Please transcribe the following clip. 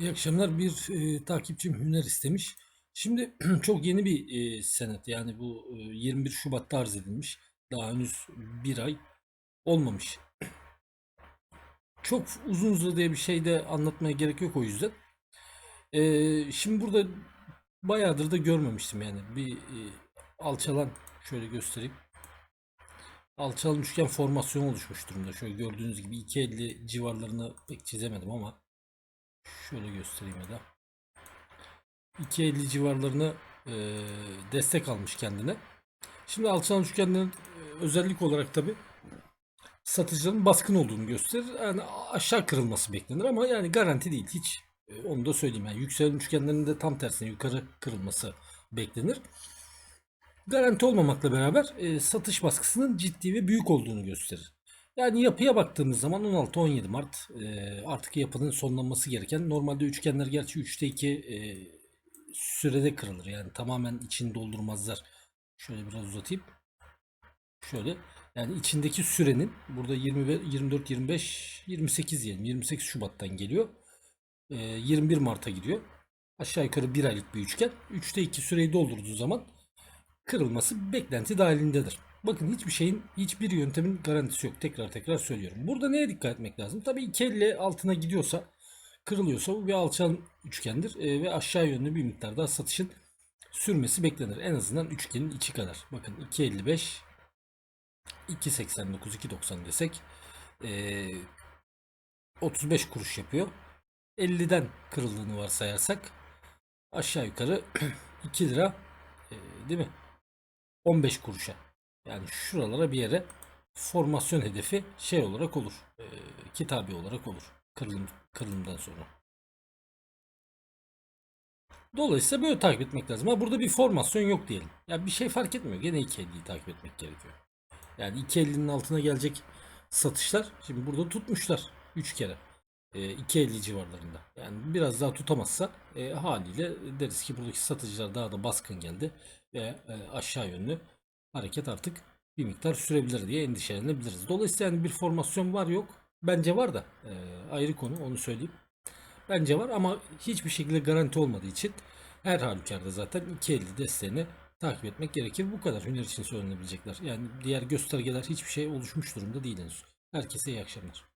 İyi akşamlar. Bir e, takipçim Hüner istemiş. Şimdi çok yeni bir e, senet yani bu e, 21 Şubat'ta arz edilmiş. Daha henüz bir ay olmamış. Çok uzun uzadıya bir şey de anlatmaya gerek yok o yüzden. E, şimdi burada bayağıdır da görmemiştim yani. Bir e, alçalan şöyle göstereyim. Alçalan üçgen formasyon oluşmuş durumda. Şöyle gördüğünüz gibi 2.50 civarlarını pek çizemedim ama Şöyle göstereyim ya da. 2.50 civarlarına e, destek almış kendine. Şimdi alçalan üçgenlerin e, özellik olarak tabi satıcıların baskın olduğunu gösterir. Yani aşağı kırılması beklenir ama yani garanti değil hiç. E, onu da söyleyeyim. Yani yükselen üçgenlerin de tam tersine yukarı kırılması beklenir. Garanti olmamakla beraber e, satış baskısının ciddi ve büyük olduğunu gösterir. Yani yapıya baktığımız zaman 16-17 Mart e, artık yapının sonlanması gereken normalde üçgenler gerçi 3'te 2 e, sürede kırılır. Yani tamamen içini doldurmazlar. Şöyle biraz uzatayım. Şöyle yani içindeki sürenin burada 20 24 25 28 diyelim 28 Şubat'tan geliyor. E, 21 Mart'a gidiyor. Aşağı yukarı bir aylık bir üçgen. 3'te 2 süreyi doldurduğu zaman kırılması beklenti dahilindedir. Bakın hiçbir şeyin, hiçbir yöntemin garantisi yok. Tekrar tekrar söylüyorum. Burada neye dikkat etmek lazım? Tabii iki elle altına gidiyorsa, kırılıyorsa bu bir alçalan üçgendir e, ve aşağı yönlü bir miktar daha satışın sürmesi beklenir. En azından üçgenin içi kadar. Bakın 2.55 2.89 2.90 desek e, 35 kuruş yapıyor. 50'den kırıldığını varsayarsak aşağı yukarı 2 lira e, değil mi? 15 kuruşa yani şuralara bir yere formasyon hedefi şey olarak olur. E, kitabi olarak olur. Kırılım, kırılımdan sonra. Dolayısıyla böyle takip etmek lazım. Ama burada bir formasyon yok diyelim. Ya bir şey fark etmiyor. Gene 2.50'yi takip etmek gerekiyor. Yani 2.50'nin altına gelecek satışlar şimdi burada tutmuşlar 3 kere. E, 2.50 civarlarında. Yani biraz daha tutamazsa e, haliyle deriz ki buradaki satıcılar daha da baskın geldi ve e, aşağı yönlü hareket artık bir miktar sürebilir diye endişelenebiliriz. Dolayısıyla yani bir formasyon var yok. Bence var da e, ayrı konu onu söyleyeyim. Bence var ama hiçbir şekilde garanti olmadığı için her halükarda zaten 2.50 desteğini takip etmek gerekir. Bu kadar hüner için söylenebilecekler. Yani diğer göstergeler hiçbir şey oluşmuş durumda değil henüz. Herkese iyi akşamlar.